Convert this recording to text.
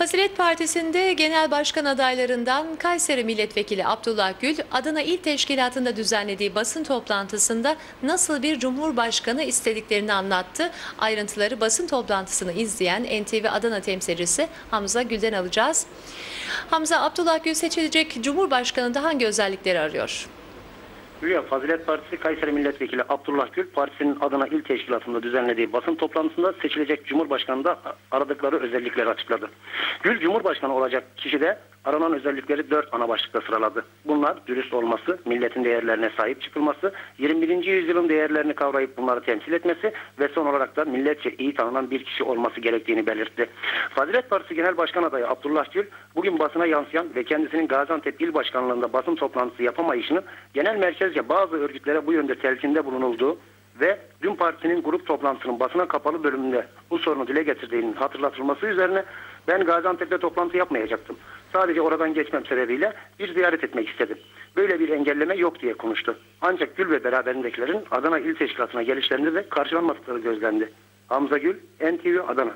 Fazilet Partisi'nde genel başkan adaylarından Kayseri Milletvekili Abdullah Gül, Adana İl Teşkilatı'nda düzenlediği basın toplantısında nasıl bir cumhurbaşkanı istediklerini anlattı. Ayrıntıları basın toplantısını izleyen NTV Adana temsilcisi Hamza Gül'den alacağız. Hamza, Abdullah Gül seçilecek cumhurbaşkanında hangi özellikleri arıyor? Hülya Fazilet Partisi Kayseri Milletvekili Abdullah Gül partisinin Adana İl Teşkilatı'nda düzenlediği basın toplantısında seçilecek Cumhurbaşkanı'nda aradıkları özellikleri açıkladı. Gül Cumhurbaşkanı olacak kişi de aranan özellikleri dört ana başlıkta sıraladı. Bunlar dürüst olması, milletin değerlerine sahip çıkılması, 21. yüzyılın değerlerini kavrayıp bunları temsil etmesi ve son olarak da milletçe iyi tanınan bir kişi olması gerektiğini belirtti. Fazilet Partisi Genel Başkan adayı Abdullah Gül bugün basına yansıyan ve kendisinin Gaziantep İl Başkanlığı'nda basın toplantısı yapamayışını genel merkezce bazı örgütlere bu yönde telkinde bulunulduğu ve dün partinin grup toplantısının basına kapalı bölümünde bu sorunu dile getirdiğinin hatırlatılması üzerine ben Gaziantep'te toplantı yapmayacaktım. Sadece oradan geçmem sebebiyle bir ziyaret etmek istedim. Böyle bir engelleme yok diye konuştu. Ancak Gül ve beraberindekilerin Adana İl Teşkilatı'na gelişlerinde de karşılanmadıkları gözlendi. Hamza Gül, NTV Adana.